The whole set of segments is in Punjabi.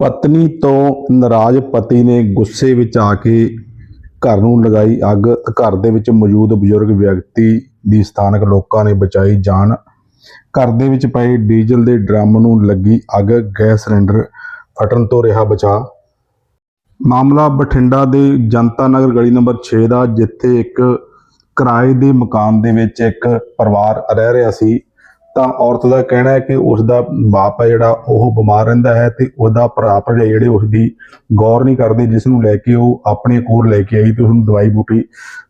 ਪਤਨੀ ਤੋਂ ਨਾਰਾਜ਼ ਪਤੀ ਨੇ ਗੁੱਸੇ ਵਿੱਚ ਆ ਕੇ ਘਰ ਨੂੰ ਲਗਾਈ ਅੱਗ ਘਰ ਦੇ ਵਿੱਚ ਮੌਜੂਦ ਬਜ਼ੁਰਗ ਵਿਅਕਤੀ ਦੀ ਸਥਾਨਕ ਲੋਕਾਂ ਨੇ ਬਚਾਈ ਜਾਨ। ਘਰ ਦੇ ਵਿੱਚ ਪਏ ਡੀਜ਼ਲ ਦੇ ਡਰਮ ਨੂੰ ਲੱਗੀ ਅੱਗ, ਗੈਸ ਸਿਲੰਡਰ ਫਟਣ ਤੋਂ ਰਿਹਾ ਬਚਾ ਮਾਮਲਾ ਬਠਿੰਡਾ ਦੇ ਜਨਤਾ ਨਗਰ ਗਲੀ ਨੰਬਰ 6 ਦਾ, ਜਿੱਥੇ ਇੱਕ ਕਿਰਾਏ ਦੇ ਮਕਾਨ ਦੇ ਵਿੱਚ ਇੱਕ ਪਰਿਵਾਰ ਰਹਿ ਰਿਹਾ ਸੀ। ਤਾਂ ਔਰਤ ਦਾ ਕਹਿਣਾ ਹੈ ਕਿ ਉਸ ਦਾ ਬਾਪ ਹੈ ਜਿਹੜਾ, ਉਹ ਬਿਮਾਰ ਰਹਿੰਦਾ ਹੈ ਤੇ ਉਹਦਾ ਭਰਾ ਭਰਜਾਈ ਜਿਹੜੇ ਉਸ ਦੀ ਗੌਰ ਨਹੀਂ ਕਰਦੇ, ਜਿਸ ਨੂੰ ਲੈ ਕੇ ਉਹ ਆਪਣੇ ਕੋਲ ਲੈ ਕੇ ਆਈ ਤੇ ਉਸ ਨੂੰ ਦਵਾਈ ਬੂਟੀ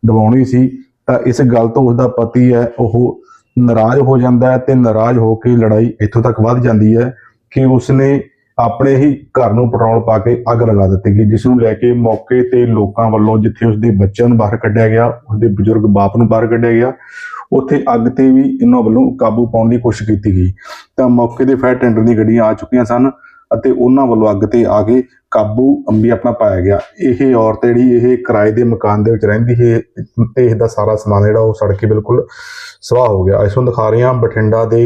ਦਵਾਉਣੀ ਸੀ। ਤਾਂ ਇਸ ਗੱਲ ਤੋਂ ਉਸ ਦਾ ਪਤੀ ਹੈ, ਉਹ ਨਾਰਾਜ਼ ਹੋ ਜਾਂਦਾ ਹੈ ਤੇ ਨਾਰਾਜ਼ ਹੋ ਕੇ ਲੜਾਈ ਇੱਥੋਂ ਤੱਕ ਵੱਧ ਜਾਂਦੀ ਹੈ ਕਿ ਉਸਨੇ ਆਪਣੇ ਹੀ ਘਰ ਨੂੰ ਪੈਟਰੋਲ ਪਾ ਕੇ ਅੱਗ ਲਗਾ ਦਿੱਤੀ ਗਈ, ਜਿਸ ਨੂੰ ਲੈ ਕੇ ਮੌਕੇ ਤੇ ਲੋਕਾਂ ਵੱਲੋਂ ਜਿੱਥੇ ਉਸਦੇ ਬੱਚਿਆਂ ਨੂੰ ਬਾਹਰ ਕੱਢਿਆ ਗਿਆ, ਉਸਦੇ ਬਜ਼ੁਰਗ ਬਾਪ ਨੂੰ ਬਾਹਰ ਕੱਢਿਆ ਗਿਆ ਉੱਥੇ ਅੱਗ ਤੇ ਵੀ ਇਹਨਾਂ ਵੱਲੋਂ ਕਾਬੂ ਪਾਉਣ ਦੀ ਕੋਸ਼ਿਸ਼ ਕੀਤੀ ਗਈ। ਤਾਂ ਮੌਕੇ ਤੇ ਫਾਇਰ ਟੈਂਡਰ ਦੀਆਂ ਗੱਡੀਆਂ ਆ ਚੁੱਕੀਆਂ ਸਨ ਅਤੇ ਉਹਨਾਂ ਵੱਲੋਂ ਅੱਗ ਤੇ ਆ ਕੇ ਕਾਬੂ ਅੰਬੀ ਆਪਣਾ ਪਾਇਆ ਗਿਆ। ਇਹ ਔਰਤ ਜਿਹੜੀ, ਇਹ ਕਿਰਾਏ ਦੇ ਮਕਾਨ ਦੇ ਵਿੱਚ ਰਹਿੰਦੀ ਹੈ ਤੇ ਇਸ ਦਾ ਸਾਰਾ ਸਮਾਨ ਜਿਹੜਾ ਉਹ ਸੜ ਕੇ ਬਿਲਕੁਲ ਸਵਾਹ ਹੋ ਗਿਆ। ਇਸ ਨੂੰ ਦਿਖਾ ਰਹੇ ਹਾਂ ਬਠਿੰਡਾ ਦੇ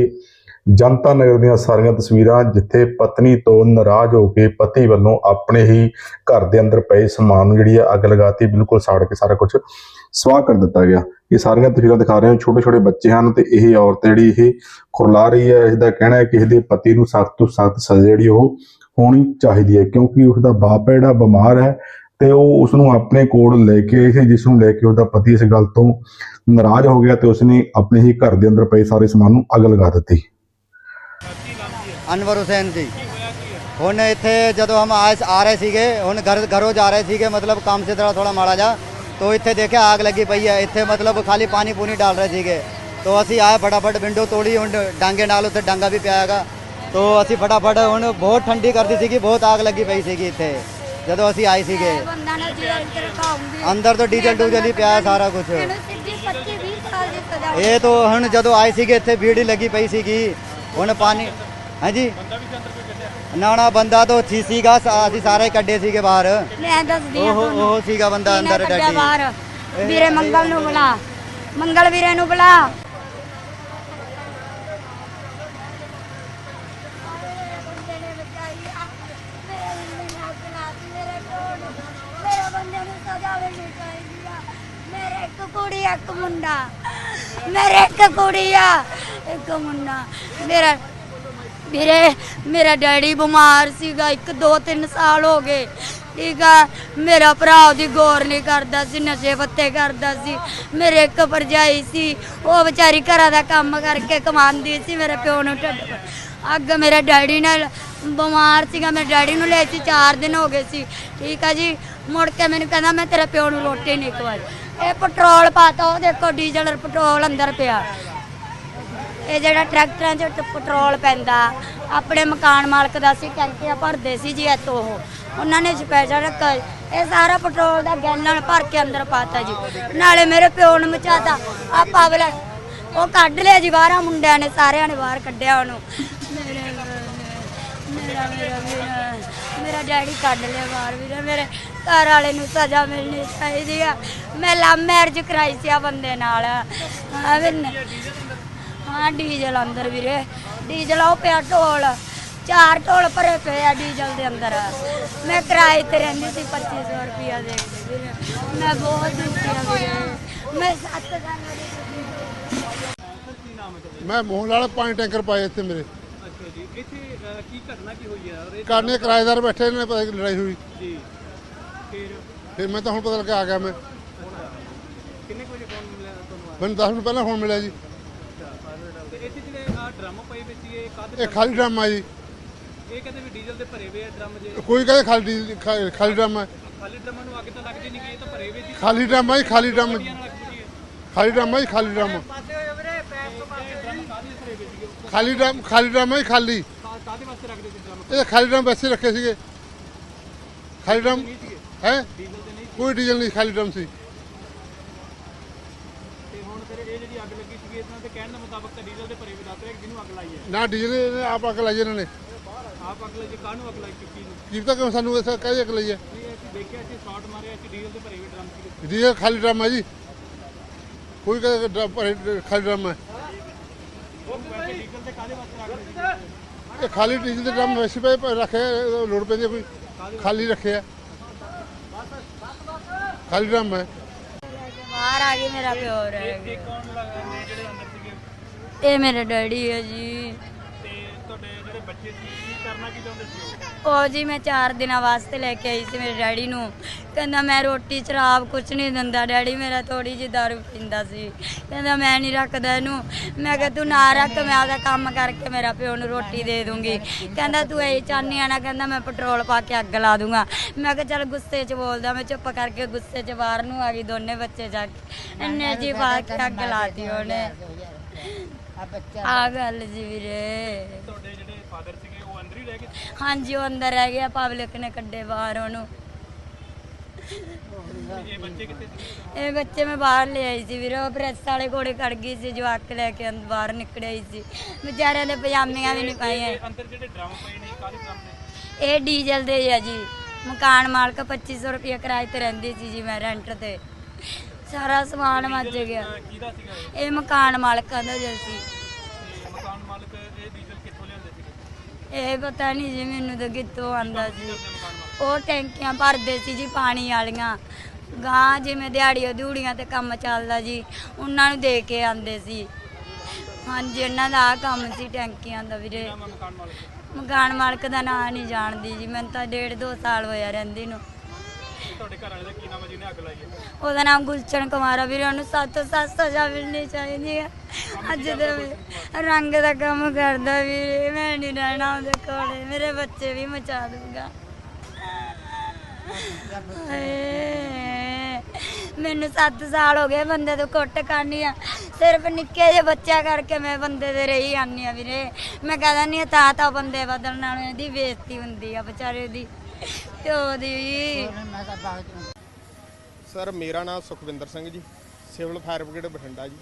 ਜਨਤਾ ਨਗਰ ਦੀਆਂ ਸਾਰੀਆਂ ਤਸਵੀਰਾਂ ਜਿੱਥੇ ਪਤਨੀ ਤੋਂ ਨਾਰਾਜ਼ ਹੋ ਕੇ ਪਤੀ ਵੱਲੋਂ ਆਪਣੇ ਹੀ ਘਰ ਦੇ ਅੰਦਰ ਪਏ ਸਮਾਨ ਨੂੰ ਜਿਹੜੀ ਹੈ ਅੱਗ ਲਗਾਤੀ, ਬਿਲਕੁਲ ਸਾੜ ਕੇ ਸਾਰਾ ਕੁਝ ਸਵਾਹ ਕਰ ਦਿੱਤਾ ਗਿਆ। ਇਹ ਸਾਰੀਆਂ ਤਸਵੀਰਾਂ ਦਿਖਾ ਰਹੇ ਹਾਂ। ਛੋਟੇ ਛੋਟੇ ਬੱਚੇ ਹਨ ਤੇ ਇਹ ਔਰਤ ਜਿਹੜੀ ਇਹ ਖੁਰਲਾ ਰਹੀ ਹੈ। ਇਸ ਦਾ ਕਹਿਣਾ ਹੈ ਕਿ ਇਹਦੇ ਪਤੀ ਨੂੰ ਸਖਤ ਤੋਂ ਸਖਤ ਸਜ਼ਾ ਜਿਹੜੀ ਉਹ ਹੋਣੀ ਚਾਹੀਦੀ ਹੈ ਕਿਉਂਕਿ ਉਸ ਦਾ ਬਾਪ ਜਿਹੜਾ ਬਿਮਾਰ ਹੈ ਤੇ ਉਹ ਉਸ ਨੂੰ ਆਪਣੇ ਕੋਲ ਲੈ ਕੇ ਆਈ ਜਿਸ ਨੂੰ ਲੈ ਕੇ ਉਹਦਾ ਪਤੀ ਇਸ ਗੱਲ ਤੋਂ ਨਾਰਾਜ਼ ਹੋ ਗਿਆ ਤੇ ਉਸਨੇ ਆਪਣੇ ਹੀ ਘਰ ਦੇ ਅੰਦਰ ਪਏ ਸਾਰੇ ਸਮਾਨ ਨੂੰ ਅੱਗ ਲਗਾ ਦਿੱਤੀ। ਅਨਵਰ ਹੁਸੈਨ ਜੀ। ਹੁਣ ਇੱਥੇ ਜਦੋਂ ਹਮ ਆਏ ਆ ਰਹੇ ਸੀਗੇ ਹੁਣ ਘਰ ਘਰੋਂ ਜਾ ਰਹੇ ਸੀਗੇ ਮਤਲਬ ਕੰਮ ਸੇ ਥੋੜਾ ਥੋੜਾ ਮਾੜਾ ਜਾ ਤੋ ਇੱਥੇ ਦੇਖਿਆ ਆਗ ਲੱਗੀ ਪਈ ਹੈ। ਇੱਥੇ ਮਤਲਬ ਖਾਲੀ ਪਾਣੀ ਪੂਣੀ ਡਾਲ ਰਹੇ ਸੀਗੇ। ਤੋ ਅਸੀਂ ਆਏ ਫਟਾਫਟ ਵਿੰਡੋ ਤੋੜੀ ਹੁਣ ਡਾਂਗੇ ਨਾਲ ਉੱਤੇ ਡਾਂਗਾ ਵੀ ਪਿਆ ਹੈਗਾ। ਤੋ ਅਸੀਂ ਫਟਾਫਟ ਹੁਣ ਬਹੁਤ ਠੰਡੀ ਕਰਦੀ ਸੀਗੀ ਬਹੁਤ ਆਗ ਲੱਗੀ ਪਈ ਸੀਗੀ ਇੱਥੇ। ਜਦੋਂ ਅਸੀਂ ਆਏ ਸੀਗੇ। ਅੰਦਰ ਤੋਂ ਡੀਜ਼ਲ ਡੂਜ਼ਲ ਹੀ ਪਿਆ ਸਾਰਾ ਕੁਝ ਇਹਨੂੰ ਸਿੱਧੀ 25 20 ਸਾਲ ਦੀ ਸਜ਼ਾ ਇਹ ਤੋਂ ਹੁਣ ਜਦੋਂ ਆਏ ਸੀਗੇ ਇੱਥੇ ਭੀੜ ਹੀ ਲੱਗੀ ਪਈ ਸੀਗੀ। ਹੁਣ ਪਾਣੀ ਹਾਂਜੀ। ਨਾ ਨਾ ਬੰਦਾ ਤਾਂ ਸੀ ਸੀਗਾ ਸਾ- ਅਸੀਂ ਸਾਰੇ ਕੱਢੇ ਸੀਗੇ ਬਾਹਰ। ਮੈਂ ਦੱਸਦੀ ਆ ਉਹ ਉਹ ਸੀਗਾ ਬੰਦਾ ਅੰਦਰ ਕੱਢਿਆ ਡੈਡੀ ਬਾਹਰ। ਵੀਰੇ ਮੰਗਲ ਨੂੰ ਬੁਲਾ। ਮੰਗਲ ਵੀਰੇ ਨੂੰ ਬੁਲਾ। ਮੇਰੇ ਇੱਕ ਕੁੜੀ ਇੱਕ ਮੁੰਡਾ। ਮੇਰੇ ਇੱਕ ਕੁੜੀ ਆ ਇੱਕ ਮੁੰਡਾ। ਮੇਰਾ ਵੀਰੇ, ਮੇਰਾ ਡੈਡੀ ਬਿਮਾਰ ਸੀਗਾ ਇੱਕ, ਦੋ, ਤਿੰਨ ਸਾਲ ਹੋ ਗਏ। ਠੀਕ ਆ, ਮੇਰਾ ਭਰਾ ਉਹਦੀ ਗੌਰ ਨਹੀਂ ਕਰਦਾ ਸੀ, ਨਸ਼ੇ ਪੱਤੇ ਕਰਦਾ ਸੀ। ਮੇਰੇ ਇੱਕ ਭਰਜਾਈ ਸੀ, ਉਹ ਵਿਚਾਰੀ ਘਰਾਂ ਦਾ ਕੰਮ ਕਰਕੇ ਕਮਾਉਂਦੀ ਸੀ, ਮੇਰੇ ਪਿਓ ਨੂੰ ਢਿੱਡ ਅੱਗ ਮੇਰੇ ਡੈਡੀ ਨਾਲ ਬਿਮਾਰ ਸੀਗਾ, ਮੇਰੇ ਡੈਡੀ ਨੂੰ ਲੈ ਕੇ 4 ਦਿਨ ਹੋ ਗਏ ਸੀ। ਠੀਕ ਆ ਜੀ, ਮੁੜ ਕੇ ਮੈਨੂੰ ਕਹਿੰਦਾ, ਮੈਂ ਤੇਰੇ ਪਿਓ ਨੂੰ ਰੋਟੀ ਨਹੀਂ ਖਵਾਈ। ਇਹ ਪੈਟਰੋਲ ਪਾਤਾ, ਉਹ ਦੇਖੋ ਡੀਜ਼ਲ ਪੈਟਰੋਲ ਅੰਦਰ ਪਿਆ। ਇਹ ਜਿਹੜਾ ਟਰੈਕਟਰਾਂ 'ਚ ਪੈਟਰੋਲ ਪੈਂਦਾ, ਆਪਣੇ ਮਕਾਨ ਮਾਲਕ ਦਾ ਸੀ, ਟੈਂਕੀਆਂ ਭਰਦੇ ਸੀ ਜੀ ਇੱਥੋਂ ਉਹ। ਉਹਨਾਂ ਨੇ ਸਪੈਸ਼ਲ ਰੱਖਾ ਇਹ ਸਾਰਾ ਪੈਟਰੋਲ ਦਾ ਗੈਲਨ ਭਰ ਕੇ ਅੰਦਰ ਪਾਤਾ ਜੀ। ਨਾਲੇ ਮੇਰੇ ਪਿਓ ਨੂੰ ਮਚਾਤਾ। ਆ ਪਾਵਲਾ ਉਹ ਕੱਢ ਲਿਆ ਜੀ ਬਾਹਰਾਂ, ਮੁੰਡਿਆਂ ਨੇ ਸਾਰਿਆਂ ਨੇ ਬਾਹਰ ਕੱਢਿਆ ਉਹਨੂੰ। ਮੇਰੇ ਮੇਰਾ ਮੇਰਾ ਮੇਰਾ ਮੇਰਾ ਡੈਡੀ ਕੱਢ ਲਿਆ ਬਾਹਰ ਵੀਰੇ। ਮੇਰੇ ਘਰ ਵਾਲੇ ਨੂੰ ਸਜ਼ਾ ਮਿਲਣੀ ਚਾਹੀਦੀ ਆ। ਮੈਂ ਲਵ ਮੈਰਿਜ ਕਰਾਈ ਸੀ ਆ ਬੰਦੇ ਨਾਲ। ਹਾਂ ਵੀ ਹਾਂ ਡੀਜ਼ਲ ਅੰਦਰ ਵੀਰੇ। ਡੀਜ਼ਲ ਉਹ ਪਿਆ ਢੋਲ। ਚਾਰ ਢੋਲ ਭਰੇ ਪਏ ਆ ਡੀਜ਼ਲ ਦੇ ਅੰਦਰ। ਮੈਂ ਕਿਰਾਏ ਤੇ ਰਹਿੰਦੀ ਸੀ 2500 ਰੁਪਿਆ ਦੇ ਕੇ ਵੀਰੇ। ਮੈਂ ਬਹੁਤ ਦੁਖੀ ਆ ਵੀਰੇ। ਮੈਂ ਸੱਤ ਦੀ ਮੈਂ ਮੋਹਨ ਲਾਲ ਪਾਣੀ ਟੈਂਕਰ ਪਾਏ ਇੱਥੇ ਮੇਰੇ। ਅੱਛਾ ਜੀ ਇੱਥੇ ਕੀ ਘਟਨਾ ਕੀ ਹੋਈ ਹੈ ਔਰ ਇਹ ਕਾਨੇ ਕਿਰਾਏਦਾਰ ਬੈਠੇ ਨੇ ਪਤਾ ਕੀ ਲੜਾਈ ਹੋਈ। ਜੀ। ਫਿਰ? ਫਿਰ ਮੈਂ ਤਾਂ ਹੁਣ ਪਤਾ ਲੱਗਾ ਆ ਗਿਆ ਮੈਂ। ਕਿੰਨੇ ਕੁ ਵਜੇ ਫੋਨ ਮਿਲਿਆ ਤੁਹਾਨੂੰ? ਮੈਨੂੰ 10 ਮਿੰਟ ਪਹਿਲਾਂ ਫੋਨ ਮਿਲਿਆ ਜੀ। ਆ ਇੱਥੇ ਜਿਹੜੇ ਆ ਡਰਮ ਪਏ ਵਿੱਚ ਸੀ, ਇਹ ਕਾਹਦੇ ਇਹ ਖਾਲੀ ਡਰਮ ਆ ਜੀ। ਇਹ ਕਹਿੰਦੇ ਵੀ ਡੀਜ਼ਲ ਦੇ ਭਰੇ ਹੋਏ ਆ ਡਰਮ ਜੇ। ਕੋਈ ਕਹਿੰਦੇ ਖਾਲੀ ਡੀ- ਖਾ- ਖਾਲੀ ਡਰਮ ਹੈ ਖਾਲੀ ਡਰਮਾਂ ਨੂੰ ਅੱਗ ਤਾਂ ਲੱਗਦੀ ਨਹੀਂ ਕਿ ਇਹ ਤਾਂ ਭਰੇ ਹੋਏ ਸੀ ਖਾਲੀ ਡਰਮ ਆ ਜੀ ਖਾਲੀ ਡਰਮ ਨਾਲ ਲੱਗ ਚੁੱਕੀ ਹੈ। ਖਾਲੀ ਡਰਮ ਆ ਜੀ ਖਾਲੀ ਡਰਮ ਡਰਮ ਕਾਹਦੇ ਭਰੇ ਹੋਏ ਸੀਗੇ? ਖਾਲੀ ਡਰਮ ਖਾਲੀ ਡਰਮ ਆ ਜੀ ਖਾਲੀ। ਕਾ- ਕਾਹਦੇ ਵਾਸਤੇ ਰੱਖਦੇ ਸੀ ਡਰਮ ਇਹ ਖਾਲੀ ਡਰਮ ਵੈਸੇ ਰੱਖੇ ਸੀਗੇ। ਖਾਲੀ ਡਰਮ ਹੈ? ਡੀਜ਼ਲ ਦੇ ਨਹੀਂ ਕੋਈ ਡੀਜ਼ਲ ਨਹੀਂ ਖਾਲੀ ਡਰਮ ਸੀ। ਇਹ ਜਿਹੜੀ ਅੱਗ ਲੱਗੀ ਸੀਗੀ ਇਹਨਾਂ ਦੇ ਕਹਿਣ ਦੇ ਮੁਤਾਬਕ ਤਾਂ ਡੀਜ਼ਲ ਦੇ ਭਰੇ ਹੋਏ ਦੱਸ ਰਹੇ ਕਿ ਜਿਹਨੂੰ ਅੱਗ ਲਾਈ ਹੈ। ਨਾ ਡੀਜ਼ਲ ਇਹਨੇ ਆਪ ਅੱਗ ਲਾਈ ਇਹਨਾਂ ਨੇ। ਆਪ ਅੱਗ ਲਾਈ ਜੇ ਕਾਹਨੂੰ ਅੱਗ ਲਾਈ ਚੀਜ਼ ਨੂੰ? ਕੀ ਪਤਾ ਕਿਉਂ ਸਾਨੂੰ ਐਸਾ ਕਾਹਦੀ ਅੱਗ ਲਾਈ ਹੈ? ਇਹ ਅਸੀਂ ਦੇਖਿਆ ਸੀ ਸ਼ਾਰਟ ਮਾਰਿਆ ਸੀ ਡੀਜ਼ਲ ਦੇ ਭਰੇ ਡਰਮ ਸੀਗੇ। ਡੀਜ਼ਲ ਖਾਲੀ ਡਰਮ ਹੈ ਜੀ। ਕੋਈ ਕਹਿੰਦੇ ਡਰਮ ਭਰੇ- ਖਾਲੀ ਡਰਮ ਹੈ। ਉਹ ਵੈਸੇ ਡੀਜ਼ਲ ਦੇ ਕਾਹਦੇ ਵਾਸਤੇ ਰੱਖਦੇ ਸੀ? ਇਹ ਖਾਲੀ ਡੀਜ਼ਲ ਦੇ ਡਰਮ ਵੈਸੇ ਪਏ ਪਏ ਰੱਖੇ ਲੋੜ ਪੈਂਦੀ ਕੋਈ ਖਾਲੀ ਰੱਖਿਆ ਖਾਲੀ ਡਰਮ ਹੈ। ਬਾਹਰ ਆ ਗਈ ਮੇਰਾ ਪਿਓ ਰਹਿ ਗਿਆ। ਕੌਣ ਲੱਗਾ ਜਿਹੜੇ ਅੰਦਰ ਸੀਗੇ? ਇਹ ਮੇਰੇ ਡੈਡੀ ਹੈ ਜੀ। ਤੇ ਤੁਹਾਡੇ ਜਿਹੜੇ ਬੱਚੇ ਸੀ ਕੀ ਕਰਨਾ ਕੀ ਚਾਹੁੰਦੇ ਸੀ ਉਹ? ਉਹ ਜੀ ਮੈਂ 4 ਦਿਨਾਂ ਵਾਸਤੇ ਲੈ ਕੇ ਆਈ ਸੀ ਮੇਰੇ ਡੈਡੀ ਨੂੰ। ਕਹਿੰਦਾ ਮੈਂ ਰੋਟੀ ਸ਼ਰਾਬ ਕੁਛ ਨਹੀਂ ਦਿੰਦਾ। ਡੈਡੀ ਮੇਰਾ ਥੋੜੀ ਜਿਹੀ ਦਾਰੂ ਪੀਂਦਾ ਸੀ। ਕਹਿੰਦਾ ਮੈਂ ਨਹੀਂ ਰੱਖਦਾ ਇਹਨੂੰ। ਮੈਂ ਕਿਹਾ ਤੂੰ ਨਾ ਰੱਖ ਮੈਂ ਆਪਦਾ ਕੰਮ ਕਰਕੇ ਮੇਰਾ ਪਿਓ ਨੂੰ ਰੋਟੀ ਦੇ ਦੂੰਗੀ। ਕਹਿੰਦਾ ਤੂੰ ਇਹ ਚਾਹਨੀ ਆ ਨਾ ਕਹਿੰਦਾ ਮੈਂ ਪੈਟਰੋਲ ਪਾ ਕੇ ਅੱਗ ਲਾ ਦੂੰਗਾ। ਮੈਂ ਕਿਹਾ ਚੱਲ ਗੁੱਸੇ 'ਚ ਬੋਲਦਾ ਮੈਂ ਚੁੱਪ ਕਰਕੇ ਗੁੱਸੇ 'ਚ ਬਾਹਰ ਨੂੰ ਆ ਗਈ ਦੋਨੇ ਬੱਚੇ ਜਾ ਕੇ। ਇੰਨੇ ਜੀ ਪਾ ਕੇ ਅੱਗ ਲਾਤੀ ਉਹਨੇ। ਆ ਗੱਲ ਜੀ ਵੀਰੇ। ਤੁਹਾਡੇ ਜਿਹੜੇ ਫਾਦਰ ਸੀਗੇ ਹੀ ਗਏ? ਹਾਂਜੀ ਉਹ ਅੰਦਰ ਰਹਿ ਗਿਆ ਪਬਲਿਕ ਨੇ ਕੱਢੇ ਬਾਹਰ ਉਹਨੂੰ। ਇਹ ਬੱਚੇ ਕਿੱਥੇ ਸੀ? ਇਹ ਬੱਚੇ ਮੈਂ ਬਾਹਰ ਲੈ ਆਈ ਸੀ ਵੀਰੇ ਪ੍ਰੈਸ ਵਾਲੇ ਕੋਲੇ ਖੜ ਗਈ ਸੀ ਜਵਾਕ ਲੈ ਕੇ ਅੰਦ- ਬਾਹਰ ਨਿਕਲ ਆਈ ਸੀ। ਵਿਚਾਰਿਆਂ ਦੇ ਪਜਾਮੀਆਂ ਵੀ ਨਹੀਂ ਪਾਈਆਂ। ਇਹ ਅੰਦਰ ਜਿਹੜੇ ਡਰਮ ਪਏ ਨੇ ਕਾਹਦੇ ਡਰਮ ਨੇ ਇਹ ਡੀਜ਼ਲ ਦੇ ਹੀ ਆ ਜੀ। ਮਕਾਨ ਮਾਲਕ 2500 ਰੁਪਏ ਕਿਰਾਏ ਤੇ ਰਹਿੰਦੀ ਸੀ ਜੀ ਮੈਂ ਰੈਂਟ ਤੇ। ਸਾਰਾ ਸਮਾਨ ਮੱਜ ਗਿਆ। ਅਹ ਕਿਹਦਾ ਸੀਗਾ ਇਹ? ਇਹ ਮਕਾਨ ਮਾਲਕਾਂ ਦਾ ਸੀ ਤੇ ਮਕਾਨ ਮਾਲਕ ਇਹ ਡੀਜ਼ਲ ਕਿੱਥੋਂ ਲਿਆਉਂਦੇ ਸੀਗੇ ਇਹ ਪਤਾ ਨਹੀਂ ਜੀ, ਮੈਨੂੰ ਤਾਂ ਕਿੱਥੋਂ ਆਂਦਾ ਸੀ। ਉਹ ਟੈਂਕੀਆਂ ਭਰਦੇ ਸੀ ਜੀ ਪਾਣੀ ਵਾਲੀਆਂ। ਗਾਂ ਜਿਵੇਂ ਦਿਹਾੜੀ ਦਿਹੜੀਆਂ ਤੇ ਕੰਮ ਚੱਲਦਾ ਜੀ, ਉਹਨਾਂ ਨੂੰ ਦੇ ਕੇ ਆਂਦੇ ਸੀ। ਹਾਂਜੀ, ਇਹਨਾਂ ਦਾ ਆਹ ਕੰਮ ਸੀ ਟੈਂਕੀਆਂ ਦਾ ਵੀਰੇ। ਮਕਾਨ ਮਾਲਕ ਦਾ ਨਾਂ ਨਹੀਂ ਜਾਣਦੀ ਜੀ, ਮੈਨੂੰ ਤਾਂ ਡੇਢ ਦੋ ਸਾਲ ਹੋਇਆ ਰਹਿੰਦੀ ਨੂੰ। ਤੁਹਾਡੇ ਘਰ ਵਾਲੇ ਦਾ ਕੀ ਨਾਮ ਹੈ ਜਿਹਨੇ ਅੱਗ ਲਾਈ ਹੈ? ਉਹਦਾ ਨਾਮ ਗੁਲਚਨ ਕੁਮਾਰਾ ਵੀਰੇ ਉਹਨੂੰ ਸੱਤ ਸੱਤ ਸਜ਼ਾ ਮਿਲਣੀ ਚਾਹੀਦੀ ਹੈ। ਅੱਜ ਦੇ ਵੀ ਰੰਗ ਦਾ ਕੰਮ ਕਰਦਾ ਵੀਰੇ ਮੈਂ ਨਹੀਂ ਰਹਿਣਾ ਉਹਦੇ ਕੋਲੇ ਮੇਰੇ ਬੱਚੇ ਵੀ ਮਚਾ ਦੂੰਗਾ। ਹਾਏ, ਮੈਨੂੰ 7 ਸਾਲ ਹੋ ਗਏ ਬੰਦੇ ਤੋਂ ਕੁੱਟ ਖਾਣੀ ਆ। ਸਿਰਫ ਨਿੱਕੇ ਜਿਹੇ ਬੱਚਾ ਕਰਕੇ ਮੈਂ ਬੰਦੇ ਦੇ ਰਹੀ ਆਨੀ ਆ ਵੀਰੇ। ਮੈਂ ਕਹਦਾ ਨਹੀਂ ਤਾਂ ਤਾਂ ਬੰਦੇ ਬਦਲਣ ਨਾਲ ਇਹਦੀ ਬੇਇੱਜ਼ਤੀ ਹੁੰਦੀ ਆ ਵਿਚਾਰੇ ਦੀ। ਪਿਓ ਸਰ, ਮੇਰਾ ਨਾਮ Sukhwinder Singh ji, civil fire brigade Bathinda ਜੀ।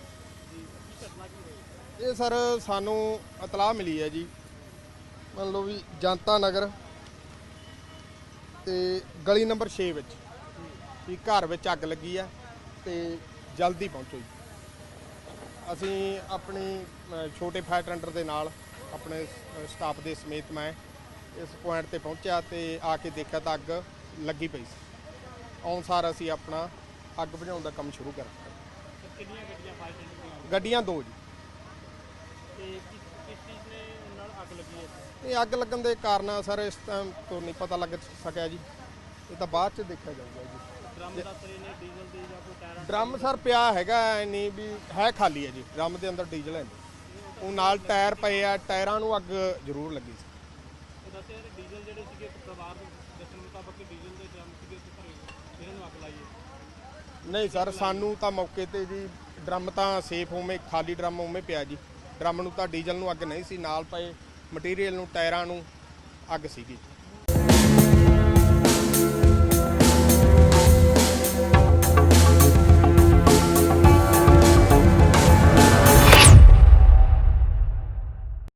ਇਹ ਸਰ, ਸਾਨੂੰ ਇਤਲਾਹ ਮਿਲੀ ਹੈ ਜੀ, ਮੰਨ ਲਓ ਵੀ ਜਨਤਾ ਨਗਰ ਤੇ ਗਲੀ ਨੰਬਰ 6 ਵਿੱਚ ਵੀ ਘਰ ਵਿੱਚ ਅੱਗ ਲੱਗੀ ਆ ਤੇ ਜਲਦੀ ਪਹੁੰਚੋ ਜੀ। ਅਸੀਂ ਆਪਣੀ ਛੋਟੇ ਫਾਇਰ ਟੈਂਡਰ ਦੇ ਨਾਲ ਆਪਣੇ ਸਟਾਫ ਦੇ ਸਮੇਤ ਮੈਂ ਇਸ ਪੁਆਇੰਟ ਤੇ ਪਹੁੰਚਿਆ ਤੇ ਆ ਕੇ ਦੇਖਿਆ ਤਾਂ ਅੱਗ ਲੱਗੀ ਪਈ ਸੀ। ਆਉਣਸਾਰ ਅਸੀਂ ਆਪਣਾ ਅੱਗ ਬੁਝਾਉਣ ਦਾ ਕੰਮ ਸ਼ੁਰੂ ਕਰ ਦਿੱਤਾ ਕਿੰਨੀਆਂ ਗੱਡੀਆਂ ਫਾਇਰ ਦੋ ਜੀ। ਤੇ ਕਿਸ ਕਿਸ ਚੀਜ਼ ਨੇ ਨਾਲ ਅੱਗ ਲੱਗੀ ਹੈ? ਇਹ ਅੱਗ ਲੱਗਣ ਦੇ ਕਾਰਨ ਸਰ ਇਸ ਟਾਈਮ ਤੋਂ ਨਹੀਂ ਪਤਾ ਲੱਗ ਸਕਿਆ ਜੀ। ਇਹ ਤਾਂ ਬਾਅਦ ਚ ਦੇਖਿਆ ਜਾਊਗਾ ਜੀ। ਡਰਮ ਦੱਸ ਰਹੇ ਨੇ ਡੀਜ਼ਲ ਦੇ ਜਾਂ ਕੋਈ ਟਾਇਰ ਡਰਮ ਸਰ ਪਿਆ ਹੈਗਾ ਨਹੀਂ ਵੀ ਹੈ ਖਾਲੀ ਹੈ ਜੀ। ਡਰਮ ਦੇ ਅੰਦਰ ਡੀਜ਼ਲ ਹੈ। ਉਹ ਨਾਲ ਟਾਇਰ ਪਏ ਆ ਟਾਇਰਾਂ ਨੂੰ ਅੱਗ ਜ਼ਰੂਰ ਲੱਗੀ ਸੀ। ਦੱਸਿਆ ਕਿ ਡੀਜ਼ਲ ਜਿਹੜੇ ਸੀਗੇ ਪਰਿਵਾਰ ਦੇ ਦੱਸਣ ਮੁਤਾਬਕ ਡੀਜ਼ਲ ਦੇ ਡਰਮ ਸੀਗੇ ਉੱਥੇ ਭਰੇ ਹੋਏ, ਜਿਹਨਾਂ ਨੂੰ ਅੱਗ ਲਾਈ ਹੈ। ਨਹੀਂ ਸਰ ਸਾਨੂੰ ਤਾਂ ਮੌਕੇ ਤੇ ਜੀ ਡਰਮ ਤਾਂ ਸੇਫ ਉਵੇਂ ਖਾਲੀ ਡਰਮ ਉਵੇਂ ਪਿਆ ਜੀ। ਡਰਮ ਨੂੰ ਤਾਂ ਡੀਜ਼ਲ ਨੂੰ ਅੱਗ ਨਹੀਂ ਸੀ ਨਾਲ ਪਏ ਮਟੀਰੀਅਲ ਨੂੰ ਟਾਇਰਾਂ ਨੂੰ ਅੱਗ ਸੀਗੀ।